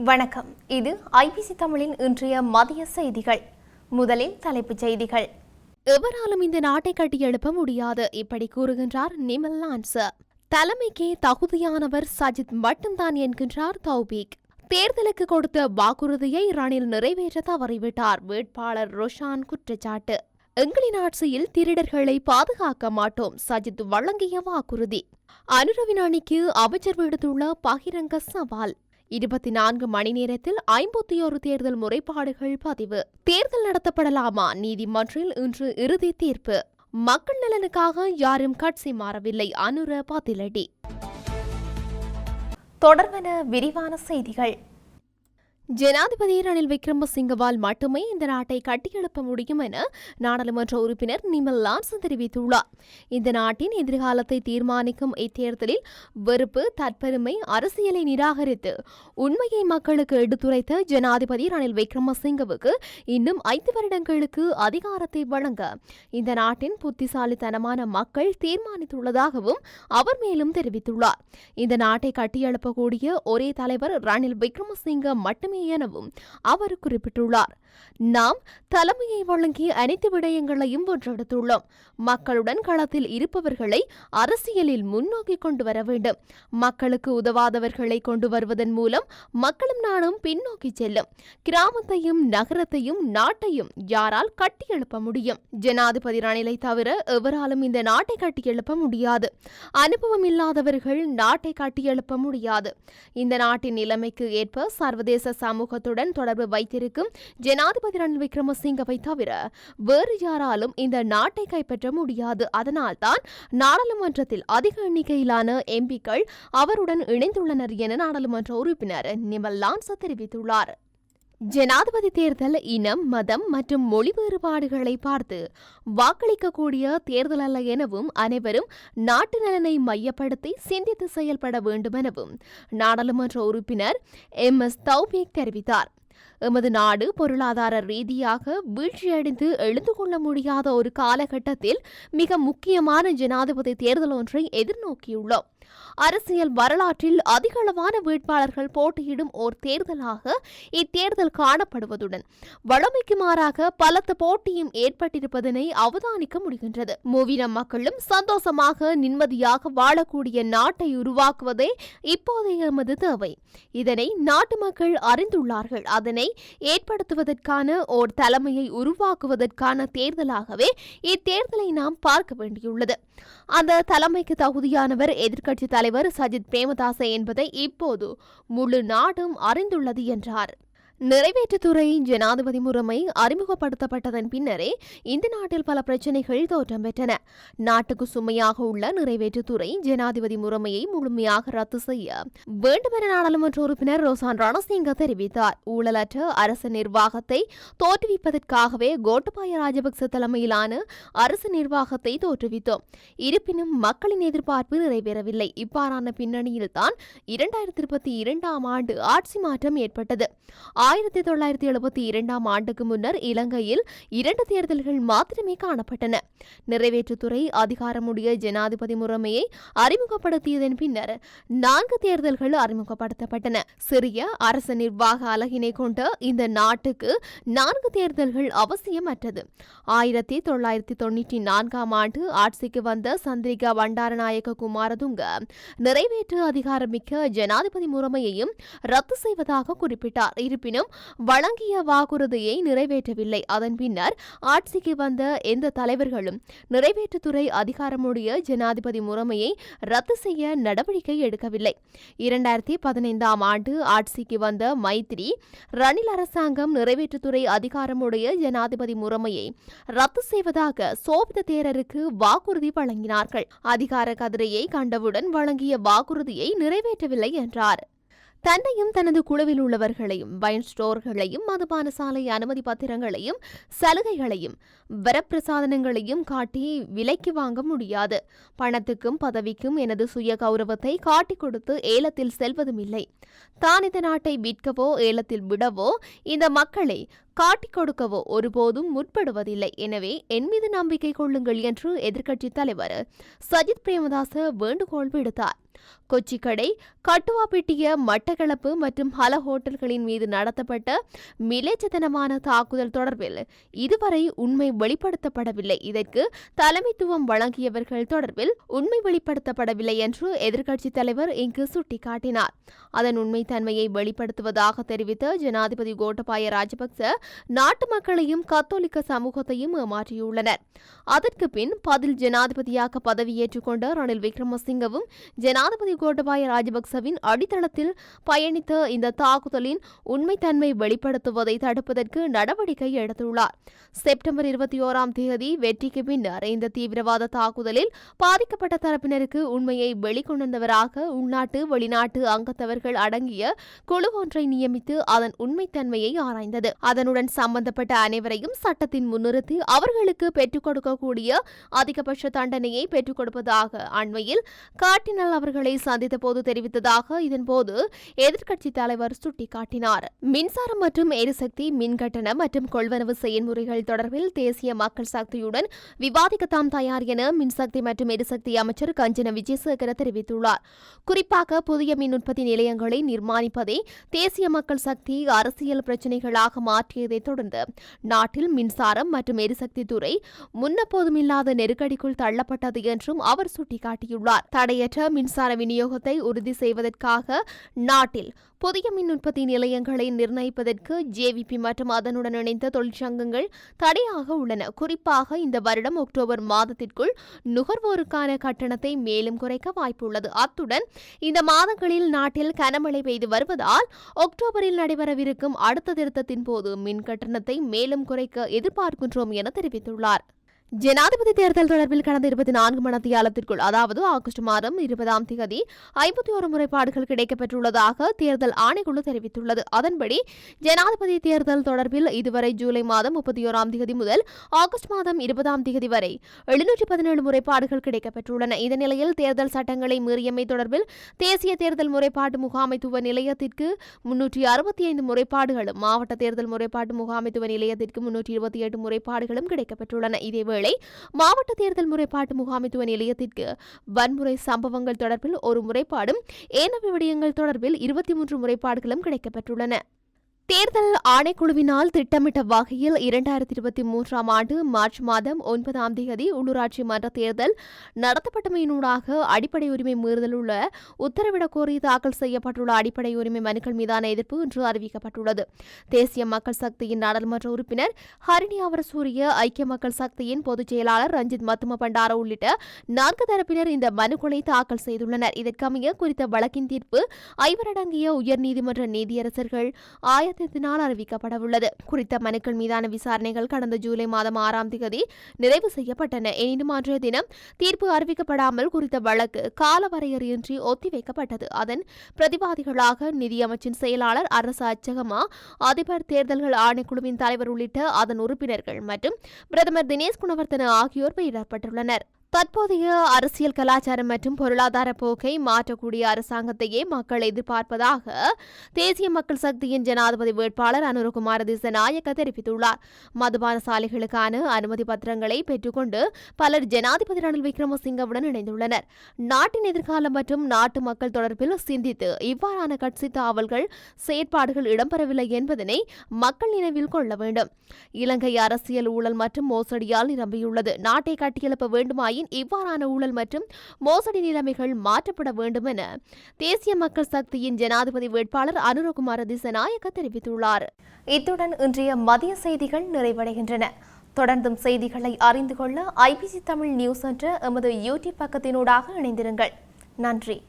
வணக்கம். இது ஐபிசி தமிழின் இன்றைய மதிய செய்திகள். முதலில் தலைப்புச் செய்திகள். எவராலும் இந்த நாட்டை கட்டியெழுப்ப முடியாது இப்படி கூறுகின்றார் நிமல் லான்ஸ். தலைமைக்கே தகுதியானவர் சஜித் மட்டும்தான் என்கின்றார் தௌபீக். தேர்தலுக்கு கொடுத்த வாக்குறுதியை ரணில் நிறைவேற்ற தவறிவிட்டார் வேட்பாளர் ரொஷான் குற்றச்சாட்டு. எங்களின் ஆட்சியில் திருடர்களை பாதுகாக்க மாட்டோம் சஜித் வழங்கிய வாக்குறுதி. அனுரவின் அணிக்கு அமைச்சர் விடுத்துள்ள பகிரங்க சவால். இருபத்தி நான்கு மணி நேரத்தில் ஐம்பத்தி ஒரு தேர்தல் முறைப்பாடுகள் பதிவு. தேர்தல் நடத்தப்படலாமா? நீதிமன்றில் இன்று இறுதி தீர்ப்பு. மக்கள் நலனுக்காக யாரும் கட்சி மாறவில்லை. அனுர பதிலடி. தொடர்பென விரிவான செய்திகள். ஜனாதிபதி ரணில் விக்ரமசிங்கவால் மட்டுமே இந்த நாட்டை கட்டியெழுப்ப முடியும் என நாடாளுமன்ற உறுப்பினர் நிமல் லான்சன் தெரிவித்துள்ளார். இந்த நாட்டின் எதிர்காலத்தை தீர்மானிக்கும் இத்தேர்தலில் வெறுப்பு தற்பெருமை அரசியலை நிராகரித்து உண்மையை மக்களுக்கு எடுத்துரைத்த ஜனாதிபதி ரணில் விக்ரமசிங்கவுக்கு இன்னும் ஐந்து வருடங்களுக்கு அதிகாரத்தை வழங்க இந்த நாட்டின் புத்திசாலித்தனமான மக்கள் தீர்மானித்துள்ளதாகவும் அவர் மேலும் தெரிவித்துள்ளார். இந்த நாட்டை கட்டியெழுப்பக்கூடிய ஒரே தலைவர் ரணில் விக்ரமசிங்க மட்டுமே எனவும் அவர் குறிப்பிட்டுள்ளார். நாம் தலைமையை வழங்கி அனைத்து விடயங்களையும் ஒன்றெடுத்துள்ளோம். மக்களுடன் களத்தில் இருப்பவர்களை அரசியலில் முன்னோக்கி கொண்டு வர வேண்டும். மக்களுக்கு உதவாதவர்களை கொண்டு வருவதன் மூலம் மக்களும் நானும் பின்னோக்கி செல்லும். கிராமத்தையும் நகரத்தையும் நாட்டையும் யாரால் கட்டியெழுப்ப முடியும்? ஜனாதிபதி ரணிலை தவிர எவராலும் இந்த நாட்டை கட்டியெழுப்ப முடியாது. அனுபவம் இல்லாதவர்கள் நாட்டை கட்டியெழுப்ப முடியாது. இந்த நாட்டின் நிலைமைக்கு ஏற்ப சர்வதேச சமூகத்துடன் தொடர்பு வைத்திருக்கும் ஜனா ஜனாதிபதி ரணில் விக்ரமசிங்கவை தவிர வேறு யாராலும் இந்த நாட்டை கைப்பற்ற முடியாது. அதனால்தான் நாடாளுமன்றத்தில் அதிக எண்ணிக்கையிலான எம்பிக்கள் அவருடன் இணைந்துள்ளனர் என நாடாளுமன்ற உறுப்பினர் நிமல் லான்ச தெரிவித்துள்ளார். ஜனாதிபதி தேர்தல் இனம் மதம் மற்றும் மொழி வேறுபாடுகளை பார்த்து வாக்களிக்கக்கூடிய தேர்தல் அல்ல எனவும் அனைவரும் நாட்டு நலனை மையப்படுத்தி சிந்தித்து செயல்பட வேண்டும் எனவும் நாடாளுமன்ற உறுப்பினர் எம். எஸ். தௌபிக் தெரிவித்தார். எமது நாடு பொருளாதார ரீதியாக வீழ்ச்சியடைந்து எழுந்து கொள்ள முடியாத ஒரு காலகட்டத்தில் மிக முக்கியமான ஜனாதிபதி தேர்தல் ஒன்றை எதிர்நோக்கியுள்ளோம். அரசியல் வரலாற்றில் அதிகளவான வேட்பாளர்கள் போட்டியிடும் ஓர் தேர்தலாக இத்தேர்தல் காணப்படுவதுடன் வழமைக்கு மாறாக பலத்த போட்டியும் ஏற்பட்டிருப்பதனை அவதானிக்க முடிகின்றது. மூவின மக்களும் சந்தோஷமாக நிம்மதியாக வாழக்கூடிய நாட்டை உருவாக்குவதே இப்போதைய எமது தேவை. இதனை நாட்டு மக்கள் அறிந்துள்ளார்கள். அதனை ஏற்படுத்துவதற்கான ஓர் தலைமையை உருவாக்குவதற்கான தேர்தலாகவே இத்தேர்தலை நாம் பார்க்க வேண்டியுள்ளது. அந்த தலைமைக்கு தகுதியானவர் கட்சித் தலைவர் சஜித் பிரேமதாச என்பதை இப்போது முழு நாடும் அறிந்துள்ளது என்றார். நிறைவேற்றுத்துறை ஜனாதிபதி முறைமை அறிமுகப்படுத்தப்பட்டதன் பின்னரே இந்த நாட்டில் பல பிரச்சனைகள் தோற்றம் பெற்றன. நாட்டுக்கு சுமையாக உள்ள நிறைவேற்றுத்துறை ஜனாதிபதி முறைமையை முழுமையாக ரத்து செய்ய வேண்டுமென நாடாளுமன்ற உறுப்பினர் ரோசான் ரணசிங்க தெரிவித்தார். ஊழலற்ற அரசு நிர்வாகத்தை தோற்றுவிப்பதற்காகவே கோட்டபாய ராஜபக்ச தலைமையிலான அரசு நிர்வாகத்தை தோற்றுவித்தோம். இருப்பினும் மக்களின் எதிர்பார்ப்பு நிறைவேறவில்லை. இவ்வாறான பின்னணியில்தான் இரண்டாயிரத்தி இருபத்தி இரண்டாம் ஆண்டு ஆட்சி மாற்றம் ஏற்பட்டது. ஆயிரத்தி தொள்ளாயிரத்தி எழுபத்தி இரண்டாம் ஆண்டுக்கு முன்னர் இலங்கையில் இரண்டு தேர்தல்கள் மாத்திரமே காணப்பட்டன. நிறைவேற்றுத்துறை அதிகாரமுடைய ஜனாதிபதி முறைமையை அறிமுகப்படுத்தியதன் பின்னர் நான்கு தேர்தல்கள் அறிமுகப்படுத்தப்பட்டன. சிறிய அரசு நிர்வாக அலகினை கொண்ட இந்த நாட்டுக்கு நான்கு தேர்தல்கள் அவசியமற்றது. ஆயிரத்தி தொள்ளாயிரத்தி தொன்னூற்றி நான்காம் ஆண்டு ஆட்சிக்கு வந்த சந்திரிகா பண்டாரநாயக்க குமாரதுங்க நிறைவேற்று அதிகாரமிக்க ஜனாதிபதி முறைமையையும் ரத்து செய்வதாக குறிப்பிட்டார். இருப்பினும் வழங்கிய வாக்குறுதியை நிறைவேற்றவில்லை. அதன் பின்னர் ஆட்சிக்கு வந்த எந்த தலைவர்களும் நிறைவேற்றுத்துறை அதிகாரமுடைய ஜனாதிபதி முறைமையை ரத்து செய்ய நடவடிக்கை எடுக்கவில்லை. இரண்டாயிரத்தி பதினைந்தாம் ஆண்டு ஆட்சிக்கு வந்த மைத்ரி ரணில் அரசாங்கம் நிறைவேற்றுத்துறை அதிகாரமுடைய ஜனாதிபதி முறைமையை ரத்து செய்வதாக சோபித தேரருக்கு வாக்குறுதி வழங்கினார்கள். அதிகார கதிரையை கண்டவுடன் வழங்கிய வாக்குறுதியை நிறைவேற்றவில்லை என்றார். தன்னையும் தனது குழுவில் உள்ளவர்களையும் வைன் ஸ்டோர்களையும் மதுபான சாலை அனுமதி பத்திரங்களையும் சலுகைகளையும் வரப்பிரசாதனங்களையும் காட்டி விலைக்கு வாங்க முடியாது. பணத்துக்கும் பதவிக்கும் எனது சுய கௌரவத்தை காட்டிக் கொடுத்து ஏலத்தில் செல்வதும் இல்லை. தான் இந்த நாட்டை விற்கவோ ஏலத்தில் விடவோ இந்த மக்களை காட்டிக் கொடுக்கவோ ஒருபோதும் முற்படுவதில்லை. எனவே என் மீது நம்பிக்கை கொள்ளுங்கள் என்று எதிர்க்கட்சித் தலைவர் சஜித் பிரேமதாச வேண்டுகோள் விடுத்தார். கொச்சிக்கடை கட்டுவாப்பிட்டிய மட்டக்களப்பு மற்றும் பல ஹோட்டல்களின் மீது நடத்தப்பட்ட மிலேச்சதனமான தாக்குதல் தொடர்பில் இதுவரை உண்மை வெளிப்படுத்தப்படவில்லை. இதற்கு தலைமைத்துவம் வழங்கியவர்கள் தொடர்பில் உண்மை வெளிப்படுத்தப்படவில்லை என்று எதிர்க்கட்சித் தலைவர் இங்கு சுட்டிக்காட்டினார். அதன் உண்மைத்தன்மையை வெளிப்படுத்துவதாக தெரிவித்த ஜனாதிபதி கோட்டபாய ராஜபக்ச நாட்டு மக்களையும் கத்தோலிக்க சமூகத்தையும் ஏமாற்றியுள்ளனர். அதற்கு பின் பதில் ஜனாதிபதியாக பதவியேற்றுக் கொண்ட ரணில் விக்ரமசிங்கவும் ஜனா ஜனாதிபதி கோட்டபாய ராஜபக்சவின் அடித்தளத்தில் பயணித்த இந்த தாக்குதலின் உண்மைத்தன்மை வெளிப்படுத்துவதை தடுப்பதற்கு நடவடிக்கை எடுத்துள்ளார். செப்டம்பர் இருபத்தி ஓராம் தேதி வெற்றிக்கு பின்னர் இந்த தீவிரவாத தாக்குதலில் பாதிக்கப்பட்ட தரப்பினருக்கு உண்மையை வெளிக்கொணர்ந்தவராக உள்நாட்டு வெளிநாட்டு அங்கத்தவர்கள் அடங்கிய குழு ஒன்றை நியமித்து அதன் உண்மைத்தன்மையை ஆராய்ந்தது. அதனுடன் சம்பந்தப்பட்ட அனைவரையும் சட்டத்தின் முன்னிறுத்தி அவர்களுக்கு பெற்றுக் கொடுக்கக்கூடிய அதிகபட்ச தண்டனையை பெற்றுக் கொடுப்பதாக அண்மையில் காட்டினால் அவர்கள் சந்தித்த போது தெரிவித்ததாக இதன்போது எதிர்க்கட்சித் தலைவர் சுட்டிக்காட்டினார். மின்சாரம் மற்றும் எரிசக்தி மின்கட்டணம் மற்றும் கொள்வனவு செயல்முறைகள் தொடர்பில் தேசிய மக்கள் சக்தியுடன் விவாதிக்க தாம் தயார் என மின்சக்தி மற்றும் எரிசக்தி அமைச்சர் கஞ்சன விஜயசேகர தெரிவித்துள்ளார். குறிப்பாக புதிய மின் உற்பத்தி நிலையங்களை நிர்மாணிப்பதை தேசிய மக்கள் சக்தி அரசியல் பிரச்சினைகளாக மாற்றியதைத் தொடர்ந்து நாட்டில் மின்சாரம் மற்றும் எரிசக்தி துறை முன்னப்போதுமில்லாத நெருக்கடிக்குள் தள்ளப்பட்டது என்றும் அவர் சுட்டிக்காட்டியுள்ளார். தடையற்ற மின்சார விநியோகத்தை உறுதி செய்வதற்காக நாட்டில் புதிய மின் உற்பத்தி நிலையங்களை நிர்ணயிப்பதற்கு ஜேவிபி மற்றும் அதனுடன் இணைந்த தொழிற்சங்கங்கள் தடையாக உள்ளன. குறிப்பாக இந்த வருடம் அக்டோபர் மாதத்திற்குள் நுகர்வோருக்கான கட்டணத்தை மேலும் குறைக்க வாய்ப்புள்ளது. அத்துடன் இந்த மாதங்களில் நாட்டில் கனமழை பெய்து வருவதால் அக்டோபரில் நடைபெறவிருக்கும் அடுத்த திருத்தத்தின் போது மின் கட்டணத்தை மேலும் குறைக்க எதிர்பார்க்கின்றோம் என தெரிவித்துள்ளார். ஜனாதிபதி தேர்தல் தொடர்பில் கடந்த இருபத்தி நான்கு மணித்தியாலத்திற்குள் அதாவது ஆகஸ்ட் மாதம் இருபதாம் தேதி ஐம்பத்தி ஒரு முறைப்பாடுகள் கிடைக்கப்பெற்றுள்ளதாக தேர்தல் ஆணைக்குழு தெரிவித்துள்ளது. அதன்படி ஜனாதிபதி தேர்தல் தொடர்பில் இதுவரை ஜூலை மாதம் முப்பத்தி ஓராம் தேதி முதல் ஆகஸ்ட் மாதம் இருபதாம் தேதி வரை எழுநூற்றி பதினேழு முறைப்பாடுகள் கிடைக்கப்பெற்றுள்ளன. இந்த நிலையில் தேர்தல் சட்டங்களை மீறியமை தொடர்பில் தேசிய தேர்தல் முறைப்பாட்டு முகாமைத்துவ நிலையத்திற்கு முன்னூற்றி அறுபத்தி ஐந்து முறைப்பாடுகளும் மாவட்ட தேர்தல் முறைப்பாட்டு முகாமைத்துவ நிலையத்திற்கு முன்னூற்றி இருபத்தி எட்டு முறைப்பாடுகளும் கிடைக்கப்பெற்றுள்ளன. இதேவேளை மாவட்ட தேர்தல் முறைப்பாட்டு முகாமைத்துவ நிலையத்திற்கு வன்முறை சம்பவங்கள் தொடர்பில் ஒரு முறைப்பாடும் ஏனைய விடயங்கள் தொடர்பில் இருபத்தி மூன்று முறைப்பாடுகளும் கிடைக்கப்பெற்றுள்ளன. தேர்தல் ஆணைக்குழுவினால் திட்டமிட்ட வகையில் இரண்டாயிரத்தி இருபத்தி மூன்றாம் ஆண்டு மார்ச் மாதம் ஒன்பதாம் தேதி உள்ளூராட்சி மன்ற தேர்தல் நடத்தப்பட்டமையினூடாக அடிப்படை உரிமை மீறுதல் உள்ள உத்தரவிடக் கோரி தாக்கல் செய்யப்பட்டுள்ள அடிப்படை உரிமை மனுக்கள் மீதான எதிர்ப்பு இன்று அறிவிக்கப்பட்டுள்ளது. தேசிய மக்கள் சக்தியின் நாடாளுமன்ற உறுப்பினர் ஹரிணி அவரசூரிய ஐக்கிய மக்கள் சக்தியின் பொதுச் செயலாளர் ரஞ்சித் மத்தும பண்டார உள்ளிட்ட நான்கு தரப்பினர் இந்த மனுக்களை தாக்கல் செய்துள்ளனர். இதற்கமைய குறித்த வழக்கின் தீர்ப்பு ஐவரடங்கிய உயர்நீதிமன்ற நீதியரசர்கள் ஆயிரத்தி ஆயத்தத்தினால் அறிவிக்கப்படவுள்ளது. குறித்த மனுக்கள் மீதான விசாரணைகள் கடந்த ஜூலை மாதம் ஆறாம் தேதி நிறைவு செய்யப்பட்டன. எனினும் அன்றைய தினம் தீர்ப்பு அறிவிக்கப்படாமல் குறித்த வழக்கு காலவரையறையின்றி ஒத்திவைக்கப்பட்டது. அதன் பிரதிவாதிகளாக நிதியமைச்சின் செயலாளர் அரசு அச்சகமா அதிபர் தேர்தல்கள் ஆணைக்குழுவின் தலைவர் உள்ளிட்ட அதன் உறுப்பினர்கள் மற்றும் பிரதமர் தினேஷ் குணவர்த்தன ஆகியோர் பெயரிடப்பட்டுள்ளனர். தற்போதைய அரசியல் கலாச்சாரம் மற்றும் பொருளாதார போக்கை மாற்றக்கூடிய அரசாங்கத்தையே மக்கள் எதிர்பார்ப்பதாக தேசிய மக்கள் சக்தியின் ஜனாதிபதி வேட்பாளர் அனுரகுமார திசநாயக்க தெரிவித்துள்ளார். மதுபான சாலைகளுக்கான அனுமதி பத்திரங்களை பெற்றுக்கொண்டு பலர் ஜனாதிபதி ரணில் விக்ரமசிங்கவுடன் இணைந்துள்ளனர். நாட்டின் எதிர்காலம் மற்றும் நாட்டு மக்கள் தொடர்பில் சிந்தித்து இவ்வாறான கட்சி தாவல்கள் செயற்பாடுகள் இடம்பெறவில்லை என்பதனை மக்கள் நினைவில் கொள்ள வேண்டும். இலங்கை அரசியல் ஊழல் மற்றும் மோசடியால் நிரம்பியுள்ளது. நாட்டை கட்டியெழுப்ப வேண்டுமாயின் இவ்வாறான ஊழல் மற்றும் மோசடி நிலைமைகள் மாற்றப்பட வேண்டும் என தேசிய மக்கள் சக்தியின் ஜனாதிபதி வேட்பாளர் அனுரகுமார திசநாயக்க தெரிவித்துள்ளார். இத்துடன் இன்றைய மதிய செய்திகள் நிறைவடைகின்றன. தொடர்ந்தும் செய்திகளை அறிந்து கொள்ள ஐபிசி தமிழ் நியூஸ் என்ற எமது யூடியூப் பக்கத்தினூடாக இணைந்திருங்கள். நன்றி.